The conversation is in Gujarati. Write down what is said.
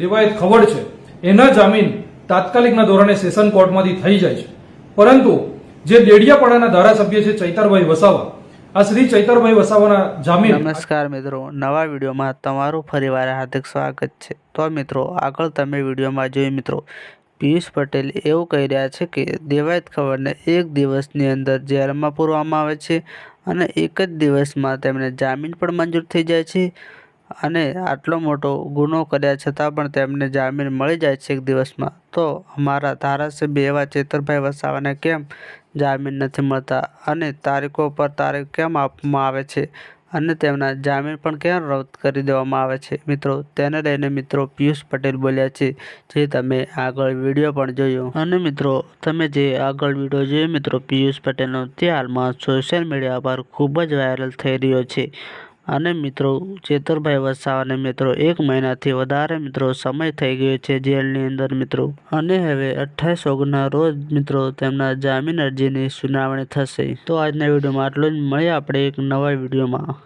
દેવાયત ખવડ છે. એના જામીન તાત્કાલિકના ધોરણે સેશન કોર્ટમાંથી થઈ જાય છે. પરંતુ જે દેડિયાપાડાના ધારાસભ્ય છે ચૈતરભાઈ વસાવા, આ શ્રી ચૈતરભાઈ વસાવાના જામીન નમસ્કાર મિત્રો, નવા વિડીયોમાં તમારું ફરીવાર હાર્દિક સ્વાગત છે. તો મિત્રો, આગળ તમે વિડીયોમાં જોઈ મિત્રો, પિયુષ પટેલ એવું કહી રહ્યા છે કે દેવાયત ખબરને એક દિવસની અંદર જેલમાં પૂરવામાં આવે છે અને એક જ દિવસમાં તેમને જામીન પણ મંજૂર થઈ જાય છે. અને આટલો મોટો ગુનો કર્યા છતાં પણ તેમને જામીન મળી જાય છે એક દિવસમાં. તો અમારા ધારાસભ્ય એવા ચેતરભાઈ વસાવાને કેમ જામીન નથી મળતા અને તારીખો પર તારીખ કેમ આપવામાં આવે છે અને તેમના જામીન પણ કેમ રદ કરી દેવામાં આવે છે? મિત્રો, તેને લઈને મિત્રો પિયુષ પટેલ બોલ્યા છે જે તમે આગળ વીડિયો પણ જોયો. અને મિત્રો, તમે જે આગળ વીડિયો જોયો મિત્રો પિયુષ પટેલનો, તે હાલમાં સોશિયલ મીડિયા પર ખૂબ જ વાયરલ થઈ રહ્યો છે. અને મિત્રો, ચેતરભાઈ વસાવાને મિત્રો, એક મહિનાથી વધારે મિત્રો સમય થઈ ગયો છે જેલની અંદર મિત્રો. અને હવે અઠ્ઠાવીસ ઓગસ્ટના રોજ મિત્રો તેમના જામીન અરજીની સુનાવણી થશે. તો આજના વિડીયોમાં આટલું જ. મળીએ આપણે એક નવા વિડીયોમાં.